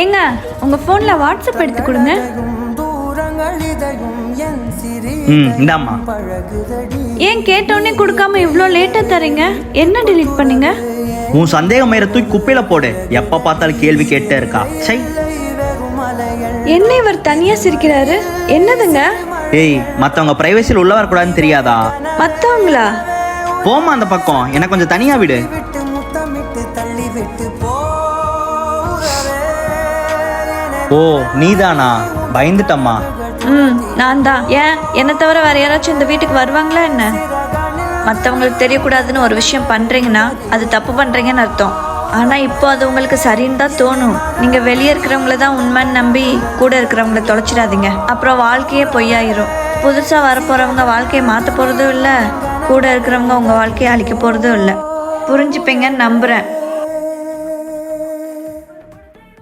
ஏங்க உங்க போன்ல வாட்ஸ்அப் எடுத்து கொடுங்க. இந்தாம்மா. ஏன் கேட்டோடனே கொடுக்காம இவ்வளோ லேட்டா தரீங்க என்ன delete பண்ணீங்க? உன் சந்தேகம் தூக்கி குப்பையில போடு. எப்ப பார்த்தாலும் கேள்வி கேட்டே இருக்கா. சை. என்ன இவர் தனியா சிரிக்கிறாரு? என்னதுங்க? ஏய் மத்தவங்க பிரைவசியில் உள்ள வரக்கூடாதுன்னு தெரியாதா? மத்தவங்களா? போமா அந்த பக்கம். எனக்கு கொஞ்சம் தனியா விடு. ஓ நீதானா? பயந்துட்டம்மா. ம் நான் தான் ஏன்? என்னை தவிர வேற யாராச்சும் இந்த வீட்டுக்கு வருவாங்களா என்ன? மற்றவங்களுக்கு தெரியக்கூடாதுன்னு ஒரு விஷயம் பண்ணுறீங்கன்னா அது தப்பு பண்ணுறீங்கன்னு அர்த்தம். ஆனால் இப்போ அது உங்களுக்கு சரின்னு தான் தோணும். நீங்கள் வெளியே இருக்கிறவங்கள தான் உண்மைன்னு நம்பி கூட இருக்கிறவங்கள தொலைச்சிடாதீங்க. அப்புறம் வாழ்க்கையே பொய்யாயிரும். புதுசாக வரப்போகிறவங்க வாழ்க்கையை மாற்ற போகிறதும் இல்லை கூட இருக்கிறவங்க உங்கள் வாழ்க்கையை அழிக்க போகிறதும் இல்லை. புரிஞ்சுப்பீங்கன்னு நம்புகிறேன்